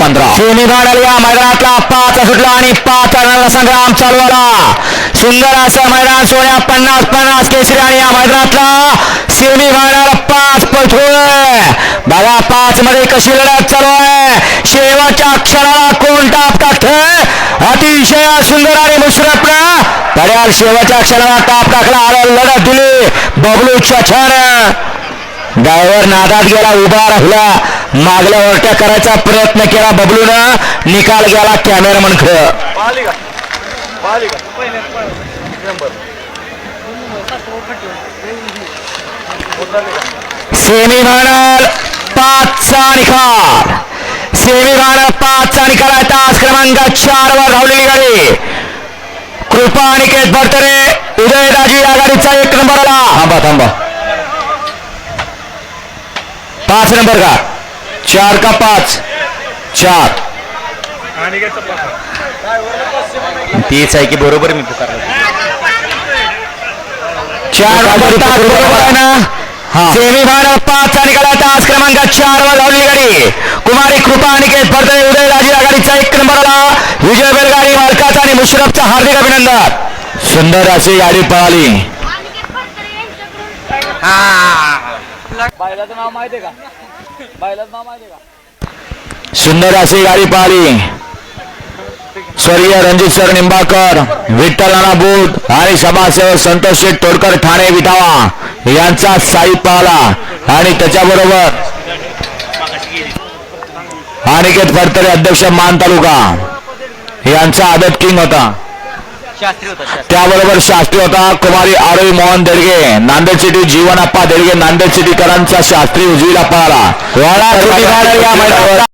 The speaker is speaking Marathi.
पंधरा. सेमी फायनल या मैदानातला पाच सुटला आणि पाच रनाचा संग्राम चालू आला सुंदर असं मैदान सोन्या पन्नास पन्नास केसरी आणि या मैदानातला सेमी फायनल पाच पळतोय. बघा पाच मध्ये कशी लढत चालू आहे. शेवटच्या क्षणाला कोण टाप टाकतोय? अतिशय सुंदर आणि मुशरफनं पड्याल शेवटच्या क्षणाला टाप टाकला. आला लढत दिली बबलू छान. गायवर नादात गेला उभा राहिला. मागल्या ओरट्या करायचा प्रयत्न केला बबलून. निकाल गेला कॅमेरामन खरं सेमी फायनल पाचचा निकाल. सेमी फायनल पाचचा निकाल आहे. तास क्रमांक चार वर धावलेली गाडी. कृपा अनिकेत भरतरे उदयदाजी या गाडीचा एक नंबर आला थांबा थांबा. पाच नंबर का चार का पाच? चार. तीच आहे की बरोबर मी पुकारलं. चार बरोबर आहे ना? हा. सेमी फायनल पाचचा निकाल आहे तास क्रमांक चार वर धावलेली गाडी. कुमारी कृपा अनिकेत भरतरे उदयदाजी या गाडीचा एक नंबर आला विजय बेलगाडी मालकाचा आणि मुशरफचा हार्दिक अभिनंदन. सुंदर अशी गाडी पळाली. बैलाचं नाव माहिती का? बैलाचं नाव माहिती का? सुंदर अशी गाडी पाहिली. स्वर्गीय रणजित सर निंबाकर विठ्ठल नाना बुध आणि समाजसेवक संतोष शेठ तोडकर ठाणे विटावा यांचा साई पाहला आणि त्याच्याबरोबर अनिकेत फडतरे अध्यक्ष मान तालुका यांचा आदत किंग होता. त्याबरोबर शास्त्री होता कुमारी आरोही मोहन देडगे. नांदेड सिटी जीवनाप्पा देडगे नांदेड सिटीकरांचा शास्त्री उजवीला मैदानावर.